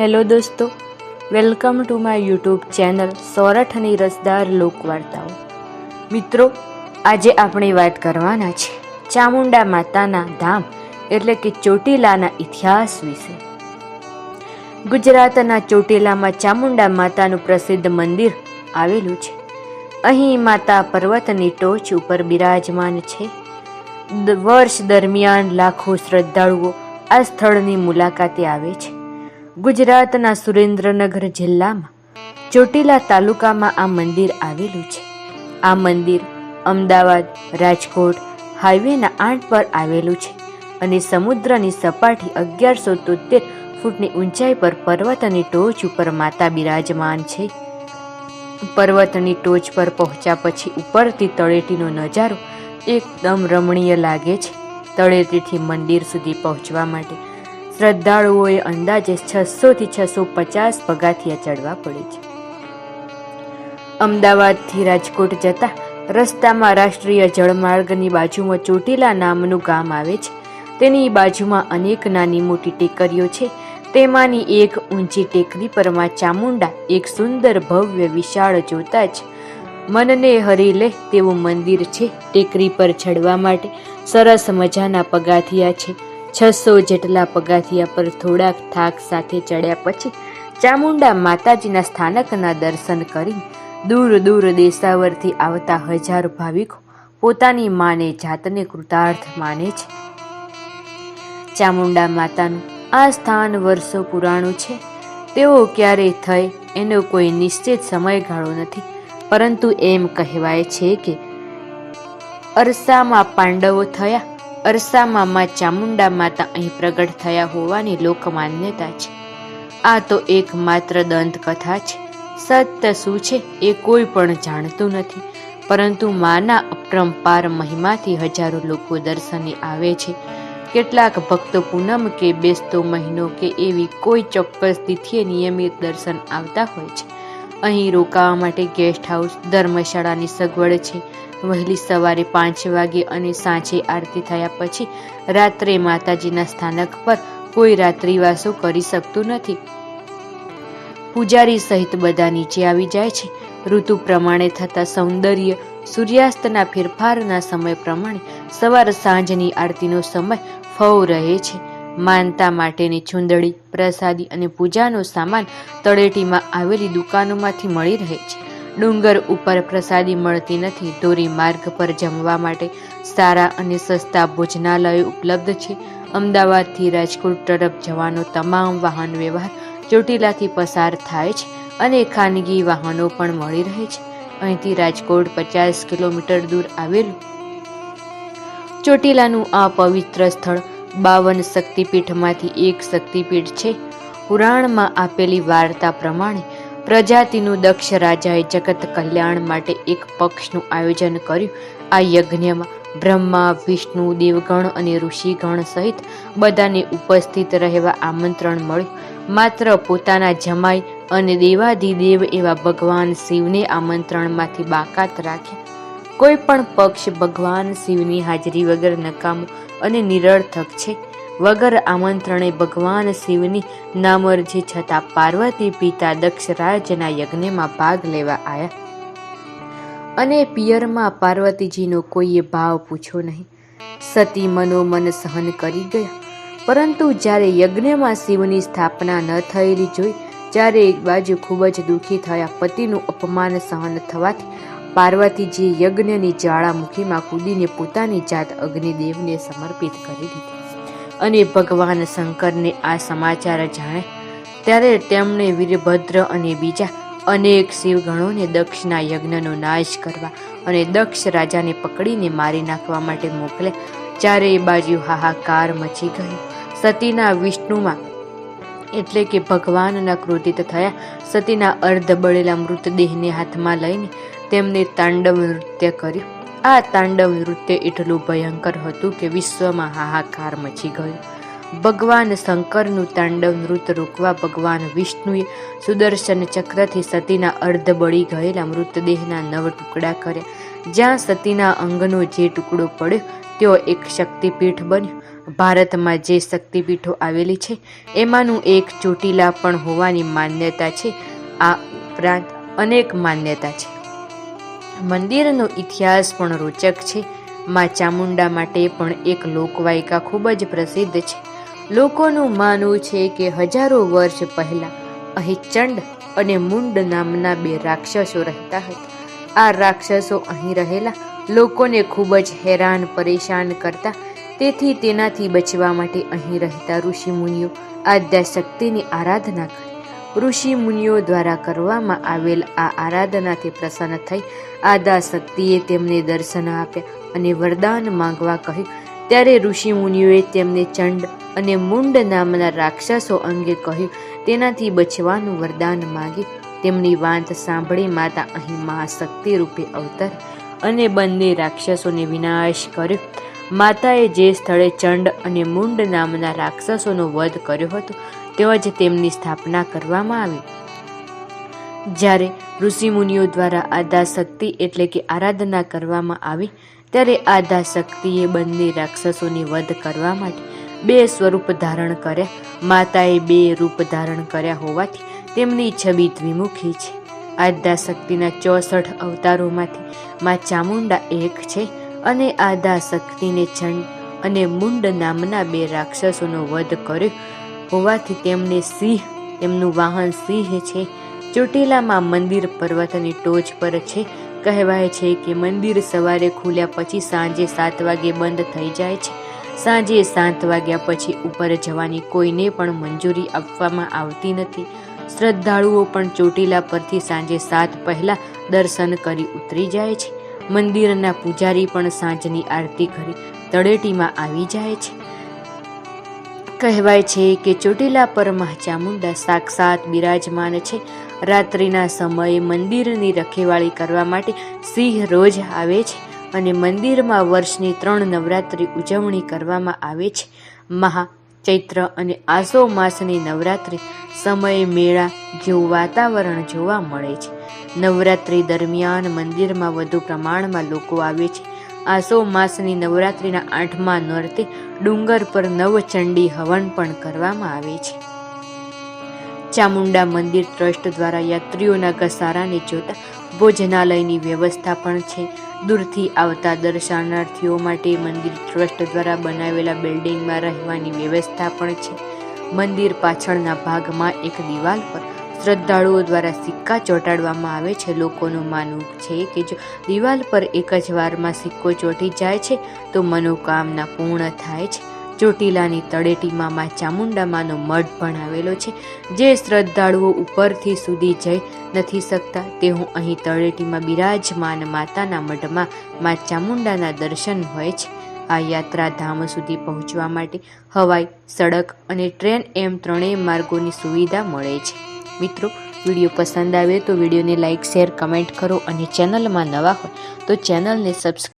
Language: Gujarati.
હેલો દોસ્તો, welcome to my YouTube channel સોરઠની રસદાર લોકવાર્તાઓ. મિત્રો, આજે આપણે વાત કરવાના છે ચામુંડા માતાના ધામ એટલે કે ચોટીલાના ઇતિહાસ વિશે. ગુજરાતના ચોટીલામાં ચામુંડા માતાનું પ્રસિદ્ધ મંદિર આવેલું છે. અહીં માતા પર્વતની ટોચ ઉપર બિરાજમાન છે. વર્ષ દરમિયાન લાખો શ્રદ્ધાળુઓ આ સ્થળની મુલાકાતે આવે છે. ગુજરાતના સુરેન્દ્રનગર જિલ્લામાં ચોટીલા તાલુકામાં આ મંદિર આવેલું છે. આ મંદિર અમદાવાદ, રાજકોટ, હાઈવેના આઠ પર આવેલું છે અને સમુદ્રની સપાટી અગિયારસો તોતેર ફૂટની ઊંચાઈ પર પર્વતની ટોચ ઉપર માતા બિરાજમાન છે. પર્વતની ટોચ પર પહોંચ્યા પછી ઉપરથી તળેટીનો નજારો એકદમ રમણીય લાગે છે. તળેટીથી મંદિર સુધી પહોંચવા માટે શ્રદ્ધાળુઓએ અંદાજે છસોથી છસો પચાસ પગાથિયા ચડવા પડે છે. અમદાવાદથી રાજકોટ જતા રસ્તામાં રાષ્ટ્રીય જળમાર્ગની બાજુમાં ચોટીલા નામનું ગામ આવે છે. તેની બાજુમાં અનેક નાની મોટી ટેકરીઓ છે. તેમાંની એક ઊંચી ટેકરી પરમાં ચામુંડા, એક સુંદર ભવ્ય વિશાળ જોતા જ મનને હરી લે તેવું મંદિર છે. ટેકરી પર ચડવા માટે સરસ મજાના પગાથિયા છે. છસો જેટલા પગાથિયા પર થોડાક થાક સાથે ચડ્યા પછી ચામુંડા માતાજીના સ્થાનકના દર્શન કરી દૂર દૂર દેશાવરથી આવતા હજારો ભાવિકો પોતાની માને, જાતને કૃતાર્થ માને છે. ચામુંડા માતાનું આ સ્થાન વર્ષો પુરાણું છે. તેઓ ક્યારે થઈ એનો કોઈ નિશ્ચિત સમયગાળો નથી. પરંતુ એમ કહેવાય છે કે અરસામાં પાંડવો થયા અરસામાં માં ચામુંડા માતા અહીં પ્રગટ થયા હોવાની લોકમાન્યતા છે. આ તો એકમાત્ર દંતકથા છે. સત્ય શું છે એ કોઈ પણ જાણતું નથી. પરંતુ માના અપરંપાર મહિમાથી હજારો લોકો દર્શને આવે છે. કેટલાક ભક્તો પૂનમ કે બેસતો મહિનો કે એવી કોઈ ચોક્કસ તિથિએ નિયમિત દર્શન આવતા હોય છે. અહીં રોકાવા માટે ગેસ્ટ હાઉસ ધર્મશાળાની સગવડ છે. વહેલી સવારે પાંચ વાગે અને સાંજે આરતી થયા પછી રાત્રે માતાજીના સ્થાનક પર કોઈ રાત્રિવાસો કરી શકતું નથી. પૂજારી સહિત બધા નીચે આવી જાય છે. ઋતુ પ્રમાણે થતા સૌંદર્ય, સૂર્યાસ્તના ફેરફારના સમય પ્રમાણે સવાર સાંજની આરતીનો સમય ફવ રહે છે. માનતા માટેની ચૂંદડી, પ્રસાદી અને પૂજાનો સામાન તળેટીમાં આવેલી દુકાનોમાંથી મળી રહે છે. ડુંગર ઉપર પ્રસાદી મળતી નથી. દોરી માર્ગ પર જમવા માટે સારા અને સસ્તા ભોજનાલયો ઉપલબ્ધ છે. અમદાવાદથી રાજકોટ તરફ જવાનો તમામ વાહન વ્યવહાર ચોટીલાથી પસાર થાય છે અને ખાનગી વાહનો પણ મળી રહે છે. અહીંથી રાજકોટ પચાસ કિલોમીટર દૂર આવેલું ચોટીલાનું આ પવિત્ર સ્થળ બાવન શક્તિપીઠમાંથી એક શક્તિપીઠ છે. પુરાણમાં આપેલી વાર્તા પ્રમાણે પ્રજાતિનું દક્ષ રાજાએ જગત કલ્યાણ માટે એક પક્ષનું આયોજન કર્યું. આ યજ્ઞમાં બ્રહ્મા, વિષ્ણુ, દેવગણ અને ઋષિગણ સહિત બધાને ઉપસ્થિત રહેવા આમંત્રણ મળ્યું. માત્ર પોતાના જમાઈ અને દેવાધિદેવ એવા ભગવાન શિવને આમંત્રણમાંથી બાકાત રાખ્યા. કોઈ પણ પક્ષ ભગવાન શિવની હાજરી વગર નકામું અને નિરર્થક છે. વગર આમંત્રણે ભગવાન શિવની નામરજી છતાં પાર્વતી પિતા દક્ષરાજના યજ્ઞમાં ભાગ લેવા આવ્યા અને પિયરમાં પાર્વતીજીનો કોઈએ ભાવ પૂછ્યો નહીં. સતી મનોમન સહન કરી ગયા. પરંતુ જ્યારે યજ્ઞમાં શિવની સ્થાપના ન થયેલી જોઈ જ્યારે એક બાજુ ખૂબ જ દુઃખી થયા પતિનું અપમાન સહન થવાથી પાર્વતીજીએ યજ્ઞની જ્વાળામુખીમાં કૂદીને પોતાની જાત અગ્નિદેવને સમર્પિત કરી દીધી. અને ભગવાન શંકરને આ સમાચાર જાણે, ત્યારે તેમણે વીરભદ્ર અને બીજા અનેક શિવગણોને દક્ષના યજ્ઞનો નાશ કરવા અને દક્ષ રાજાને પકડીને મારી નાખવા માટે મોકલ્યા ચારે બાજુ હાહાકાર મચી ગયો. સતીના વિષ્ણુમાં એટલે કે ભગવાનના ક્રોધિત થયા, સતીના અર્ધ બળેલા મૃતદેહને હાથમાં લઈને તેમને તાંડવ નૃત્ય કર્યું. આ તાંડવ નૃત્ય એટલું ભયંકર હતું કે વિશ્વમાં હાહાકાર મચી ગયો. ભગવાન શંકરનું તાંડવ નૃત્ય રોકવા ભગવાન વિષ્ણુએ સુદર્શન ચક્રથી સતીના અર્ધ બળી ગયેલા મૃતદેહના નવ ટુકડા કર્યા. જ્યાં સતીના અંગનો જે ટુકડો પડ્યો તેઓ એક શક્તિપીઠ બન્યો. ભારતમાં જે શક્તિપીઠો આવેલી છે, એમાંનું એક ચોટીલા પણ હોવાની માન્યતા છે. આ ઉપરાંત અનેક માન્યતા છે. મંદિરનો ઇતિહાસ પણ રોચક છે. માં ચામુંડા માટે પણ એક લોકવાયકા ખૂબ જ પ્રસિદ્ધ છે. લોકોનું માનવું છે કે હજારો વર્ષ પહેલા અહીં ચંડ અને મુંડ નામના બે રાક્ષસો રહેતા હતા. આ રાક્ષસો અહીં રહેલા લોકોને ખૂબ જ હેરાન પરેશાન કરતા, તેથી તેનાથી બચવા માટે અહીં રહેતા ઋષિમુનિઓ આદ્યા શક્તિની આરાધના કરી. ઋષિ મુનિઓ દ્વારા કરવામાં આવેલ આ આરાધનાથી પ્રસન્ન થઈ આદા શક્તિએ તેમને દર્શન આપ્યા અને વરદાન માંગવા કહ્યું. ત્યારે ઋષિ મુનિઓએ તેમને ચંડ અને મુંડ નામના રાક્ષસો અંગે કહ્યું. તેનાથી બચવાનું વરદાન માગ્યું તેમની વાંત સાંભળી માતા અહીં મહાશક્તિ રૂપે અવતર અને બંને રાક્ષસોને વિનાશ કર્યો. માતાએ જે સ્થળે ચંડ અને મુંડ નામના રાક્ષસોનો વધ કર્યો હતો ત્યાં જ તેમની સ્થાપના કરવામાં આવી. જ્યારે ઋષિમુનિઓ દ્વારા આદાશક્તિ એટલે કે આરાધના કરવામાં આવી, ત્યારે આદાશક્તિએ બંને રાક્ષસોની વધ કરવા માટે બે સ્વરૂપ ધારણ કર્યા. માતાએ બે રૂપ ધારણ કર્યા હોવાથી તેમની છબી દ્વિમુખી છે. આદ્યા શક્તિના ચોસઠ અવતારોમાંથી મા ચામુંડા એક છે અને આદા શક્તિને ચંડ અને મુંડ નામના બે રાક્ષસોનો વધ કર્યો. હોવાથી તેમને સિંહ, તેમનું વાહન સિંહ છે. ચોટીલામાં મંદિર પર્વતની ટોચ પર છે. કહેવાય છે કે મંદિર સવારે ખુલ્યા પછી સાંજે સાત વાગે બંધ થઈ જાય છે. સાંજે સાત વાગ્યા પછી ઉપર જવાની કોઈને પણ મંજૂરી આપવામાં આવતી નથી. શ્રદ્ધાળુઓ પણ ચોટીલા પરથી સાંજે સાત પહેલાં દર્શન કરી ઉતરી જાય છે. મંદિરના પૂજારી પણ સાંજની આરતી કરી તળેટીમાં આવી જાય છે. કહેવાય છે કે ચોટીલા પર ચામુંડા સાક્ષાત બિરાજમાન છે. રાત્રિના સમયે મંદિરની રખેવાળી કરવા માટે સિંહ રોજ આવે છે અને મંદિરમાં વર્ષની ત્રણ નવરાત્રિ ઉજવણી કરવામાં આવે છે. મહા ચૈત્ર અને આસો માસની નવરાત્રિ સમયે મેળા જેવું વાતાવરણ જોવા મળે છે. નવરાત્રિ દરમિયાન મંદિરમાં વધુ પ્રમાણમાં લોકો આવે છે. આસો માસની નવરાત્રિના આઠમા નોરતે ડુંગર પર નવચંડી હવન પણ કરવામાં આવે છે. ચામુંડા મંદિર ટ્રસ્ટ દ્વારા યાત્રીઓના ઘસારાને જોતા ભોજનાલયની વ્યવસ્થા પણ છે. દૂરથી આવતા દર્શનાર્થીઓ માટે મંદિર ટ્રસ્ટ દ્વારા બનાવેલા બિલ્ડિંગમાં રહેવાની વ્યવસ્થા પણ છે. મંદિર પાછળના ભાગમાં એક દિવાલ પર શ્રદ્ધાળુઓ દ્વારા સિક્કા ચોંટાડવામાં આવે છે. લોકોનું માનવું છે કે જો દિવાલ પર એક જ વારમાં સિક્કો ચોંટી જાય છે, તો મનોકામના પૂર્ણ થાય છે. ચોટીલાની તળેટીમાં માં ચામુંડામાનો મઠ પણ આવેલો છે. જે શ્રદ્ધાળુઓ ઉપરથી સુધી જઈ નથી શકતા, તે હું અહીં તળેટીમાં બિરાજમાન માતાના મઢમાં માં ચામુંડાના દર્શન હોય છે. આ યાત્રા ધામ સુધી પહોંચવા માટે હવાઈ, સડક અને ટ્રેન એમ ત્રણેય માર્ગોની સુવિધા મળે છે. મિત્રો, વીડિયો પસંદ આવે તો વિડીયોને લાઇક શેર, કમેન્ટ કરો અને ચેનલમાં નવા હોય તો ચેનલને સબસ્ક્રાઈબ